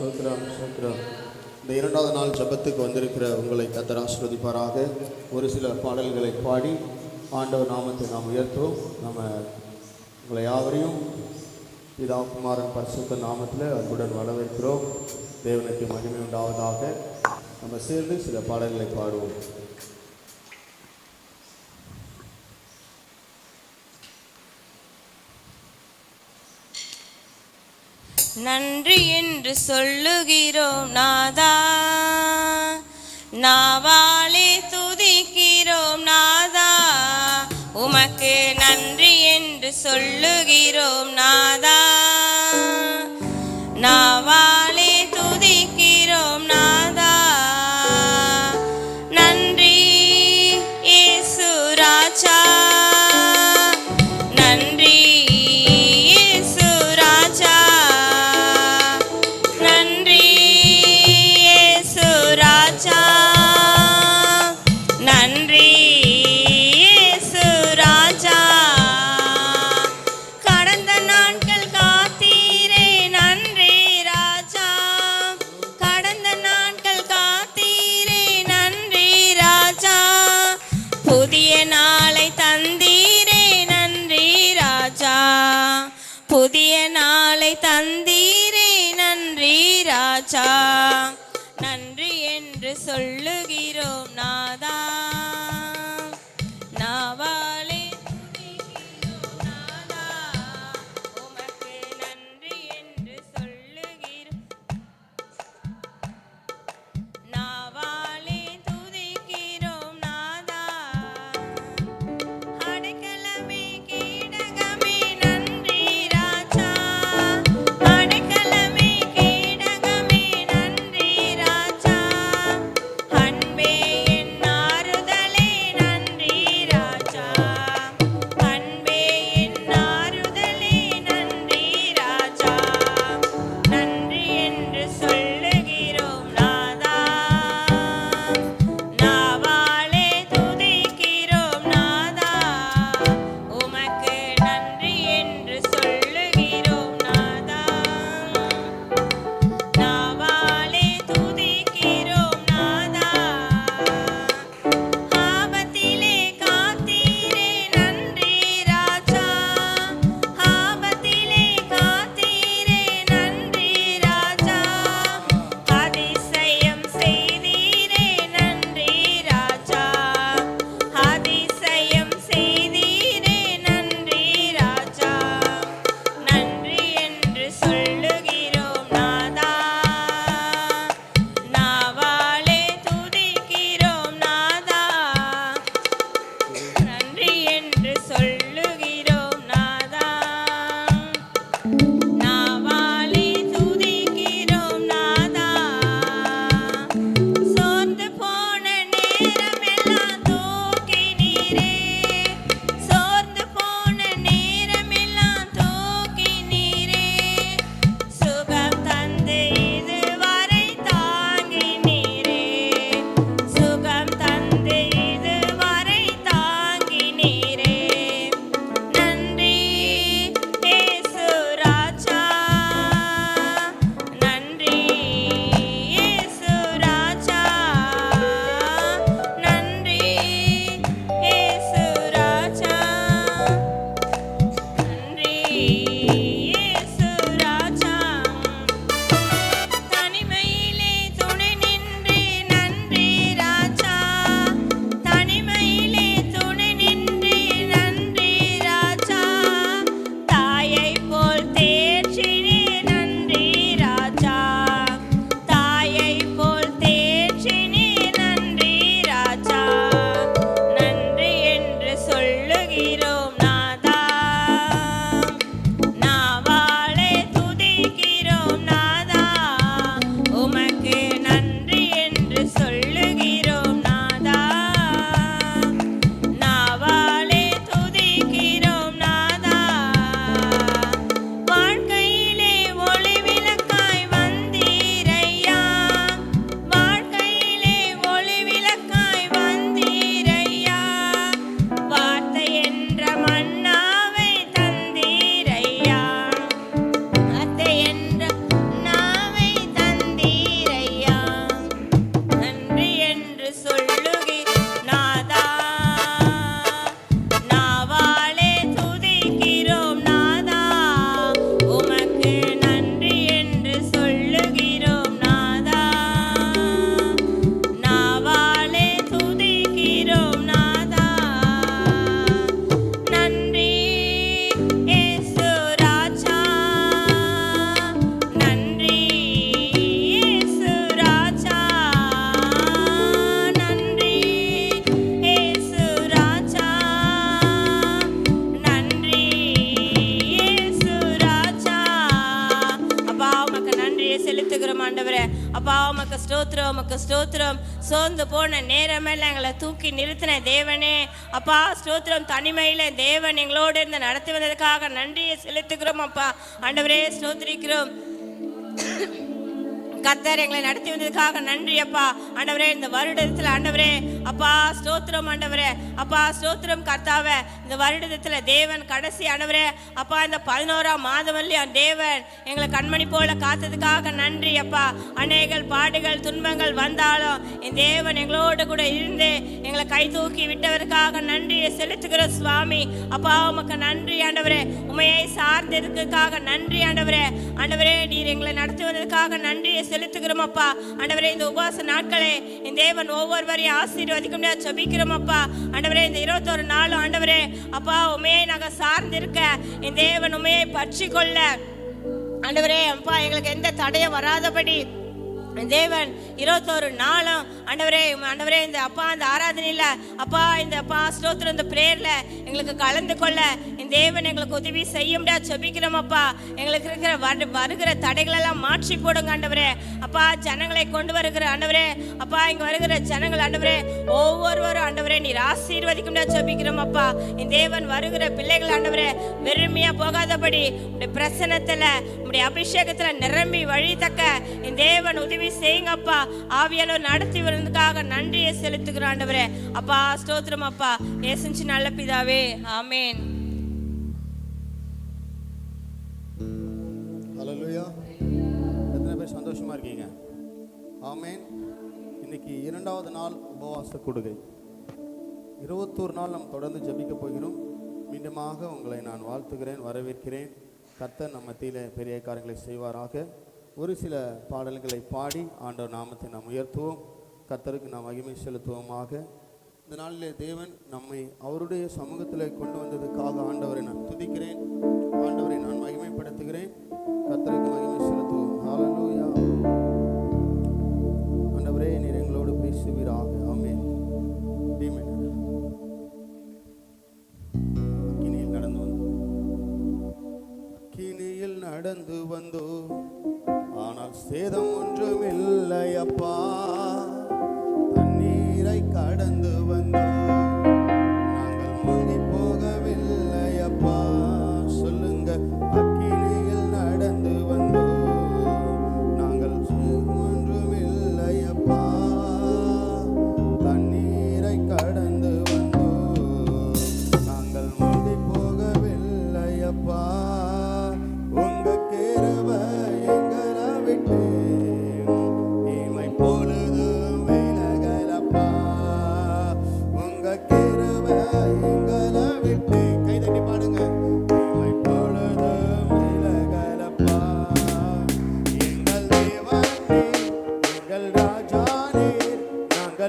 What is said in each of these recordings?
ஸ்தோத்திரம் ஸ்தோத்திரம். இந்த இரண்டாவது நாள் ஜெபத்துக்கு வந்திருக்கிற உங்களை கத்தர் ஆசீர்வதிப்பாராக. ஒரு சில பாடல்களை பாடி ஆண்டவர் நாமத்தை நாம் உயர்த்துவோம். நம்ம உங்களை யாவரையும் பிதா குமாரன் பரிசுத்த நாமத்தில் அன்புடன் வரவேற்கிறோம். தேவனுக்கு மகிமை உண்டாவதாக. நம்ம சேர்ந்து சில பாடல்களை பாடுவோம். நன்றி என்று சொல்லுகிறோம் நாதா. நாவாலே துதிக்கிறோம் நாதா. உமக்கு நன்றி என்று சொல்லுகிறோம் நாதா சோர்ந்து போன நேரமெல்லாம் எங்களை தூக்கி நிறுத்தின தேவனே. அப்பா ஸ்தோத்திரம். தனிமையில தேவன் எங்களோடு இருந்து நடத்தி வந்ததுக்காக நன்றியை செலுத்துகிறோம் அப்பா. ஆண்டவரே ஸ்தோத்திரிக்கிறோம். கர்த்தர் எங்களை நடத்தி வந்ததுக்காக நன்றி அப்பா. ஆண்டவரே இந்த வருடத்தில் ஆண்டவரே அப்பா ஸ்தோத்திரம் ஆண்டவரே. அப்பா ஸ்தோத்திரம் கர்த்தாவே. இந்த வருடத்தில் தேவன் கடைசி ஆண்டவரே அப்பா இந்த பதினோராம் மாதம் இல்லையா தேவன் எங்களை கண்மணி போல காத்ததுக்காக நன்றி அப்பா. அநேகல் பாடுகள் துன்பங்கள் வந்தாலும் என் தேவன் எங்களோடு கூட இருந்து எங்களை கை தூக்கி விட்டவருக்காக நன்றியை செலுத்துகிற சுவாமி. அப்பா உமக்கு நன்றி ஆண்டவரே. உமையை சார்ந்ததுக்காக நன்றி ஆண்டவரே. ஆண்டவரே நீர் எங்களை நடத்தி வந்ததுக்காக நன்றியை செலுத்துகிறோம் அப்பா ஆண்டவரே இந்த உபவாச நாட்களே என் தேவன் ஒவ்வொருவரையும் ஆசீர்வதிக்க முடியாது ஜெபிக்கிறோம் அப்பா ஆண்டவரே இந்த இருபத்தொரு நாளும் ஆண்டவரே அப்பா உமையை நாங்கள் சார்ந்திருக்க என் தேவன் உமையை பற்றி கொள்ள ஆண்டவரே அப்பா எங்களுக்கு எந்த தடையும் வராதபடி தேவன் இருபத்தோரு நாளும் ஆண்டவரே ஆண்டவரே இந்த அப்பா இந்த ஆராதனையில் அப்பா இந்த அப்பா ஸ்தோத்திரம் இந்த பிரேயரில் எங்களுக்கு கலந்து கொள்ள. இந்த தேவன் எங்களுக்கு உதவி செய்ய முடியாது செபிக்கிறோம் அப்பா. எங்களுக்கு இருக்கிற வரு வருகிற தடைகளெல்லாம் மாற்றி போடுங்க ஆண்டவரே. அப்பா ஜனங்களை கொண்டு வருகிற ஆண்டவரே. அப்பா இங்கே வருகிற ஜனங்கள் ஆண்டவரே. ஒவ்வொருவரும் ஆண்டவரே நீர் ஆசீர்வதிக்க முடியாது செபிக்கிறோம் அப்பா. இந்த தேவன் வருகிற பிள்ளைகள் ஆண்டவரே வெறுமையாக போகாதபடி உடைய பிரசனத்தில் உடைய அபிஷேகத்தில் நிரம்பி வழித்தக்க இந்த தேவன் உதவி செய்யுங்கப்பா. ஆவியால நடத்தி வருவதற்காக நன்றியை செலுத்துகிறோம் ஆண்டவரே. அப்பா ஸ்தோத்திரம் அப்பா. ஏசஞ்சு நல்ல பிதாவே. ஆமேன். ஹalleluya. எத்தனை பேர் சந்தோஷமா இருக்கீங்க? ஆமேன். இன்னைக்கு இரண்டாவது நாள் உபவாச கொடுகை. இருபத்தோரு நாள் நாம் தொடர்ந்து ஜபிக்க போகிறோம். மீண்டுமாக உங்களை நான் வாழ்த்துகிறேன் வரவேற்கிறேன். கர்த்தர் நம்ம தீல பெரிய காரியங்களை செய்வாராக. ஒரு சில பாடல்களை பாடி ஆண்டவர் நாமத்தை நாம் உயர்த்துவோம். கர்த்தருக்கு நாம் மகிமை செலுத்துவோமாக. இந்த நாளிலே தேவன் நம்மை அவருடைய சமூகத்தில் கொண்டு வந்ததுக்காக ஆண்டவரை நான் துதிக்கிறேன். ஆண்டவரை நான் மகிமைப்படுத்துகிறேன். கர்த்தருக்கு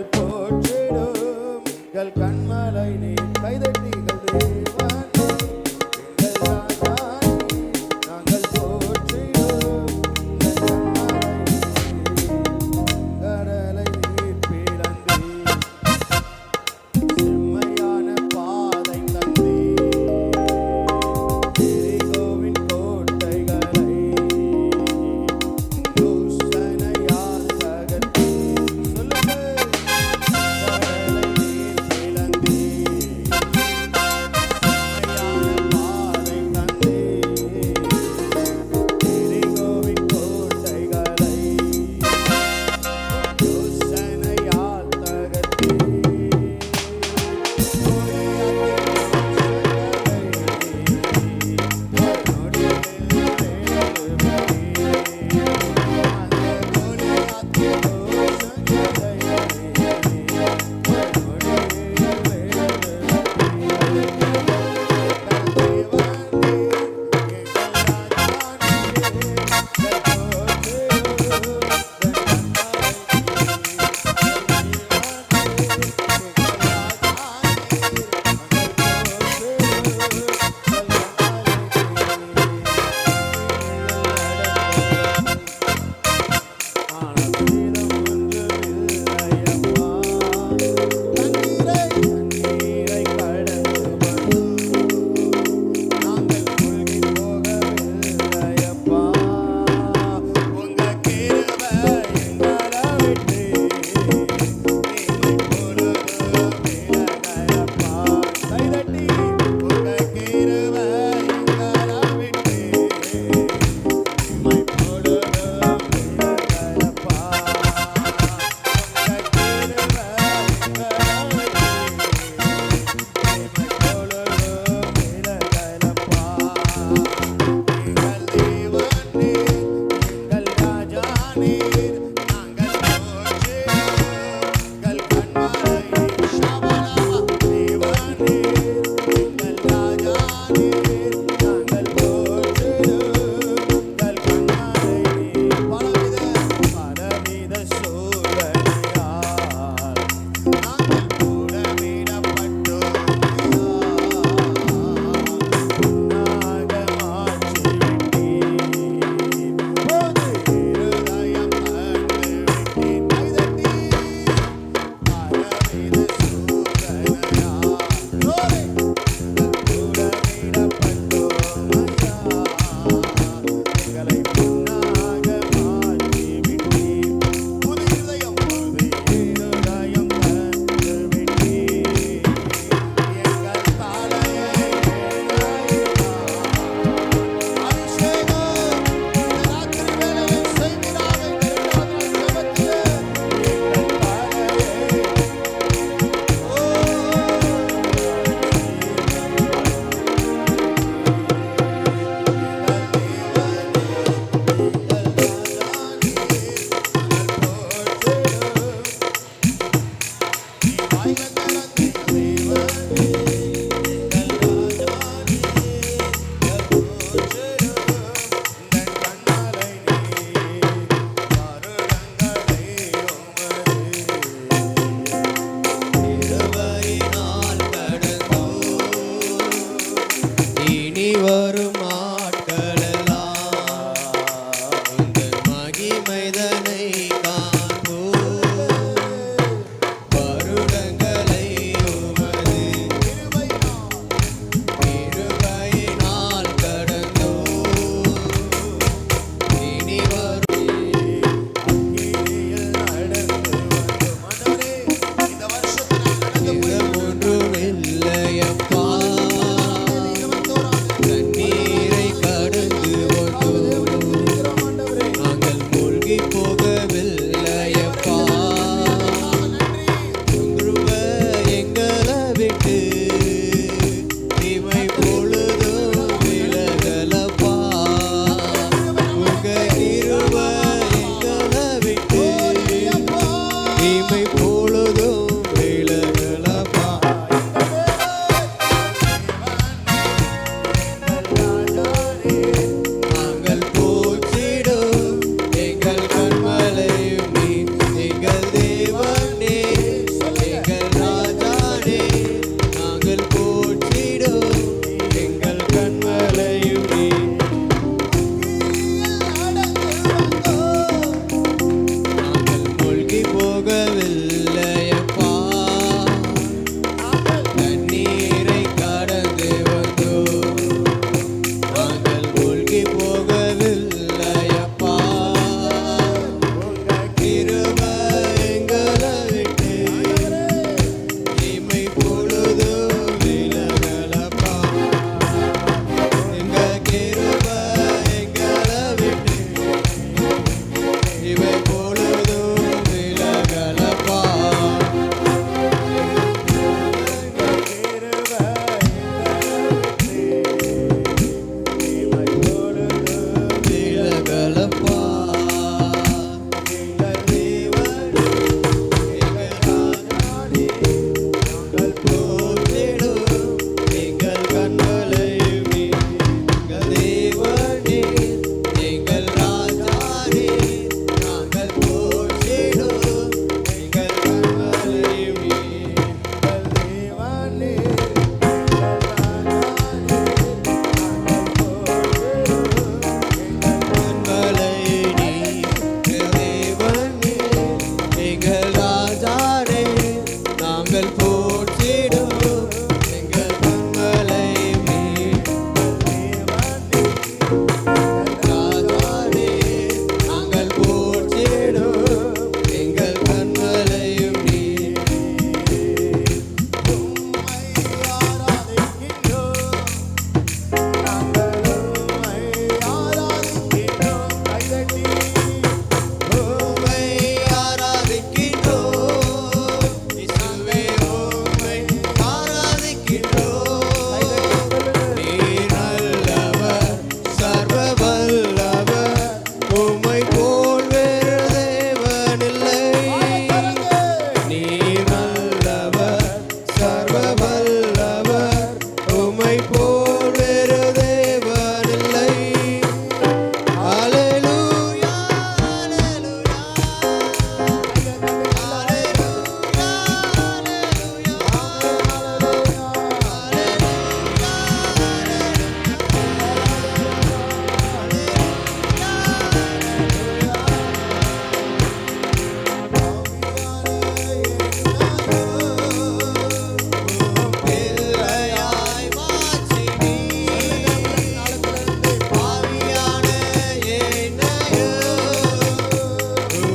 el portrait of Galgan.